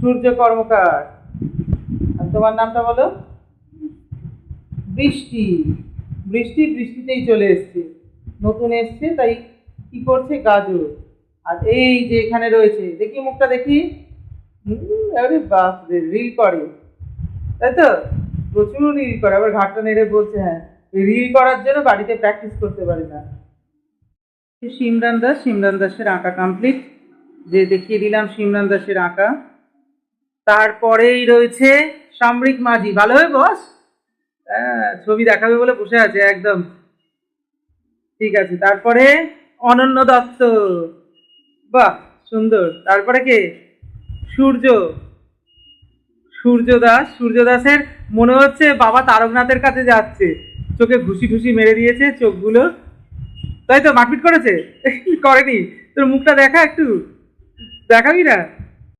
সূর্য কর্মকার। আর তোমার নামটা বলো? বৃষ্টি। বৃষ্টি বৃষ্টিতেই চলে এসছে। নতুন এসছে, তাই কি করছে? গাজর। আর এই যে এখানে রয়েছে, দেখি মুখটা দেখি। বাপ রে রিল করে। তাই তো? প্রচুর রিল করে, আবার ঘাটটা নেড়ে বলছে হ্যাঁ। রিল করার জন্য বাড়িতে প্র্যাকটিস করতে পারে না। সিমরান দাস সিমরান দাসের আঁকা কমপ্লিট। যে দেখিয়ে দিলাম সিমরান দাসের আঁকা। তারপরেই রয়েছে সামরিক মাঝি। ভালো হবে বস। হ্যাঁ ছবি দেখাবে বলে বসে আছে, একদম। ঠিক আছে, তারপরে অনন্য দত্ত। বাহ, সুন্দর। তারপরে কে? সূর্য। সূর্য দাস। সূর্য দাসের মনে হচ্ছে বাবা তারকনাথের কাছে যাচ্ছে। চোখে ঘুষি ঘুষি মেরে দিয়েছে চোখগুলো। তাই তো, মারপিট করেছে? করেনি। তোর মুখটা দেখা একটু। দেখাবি না?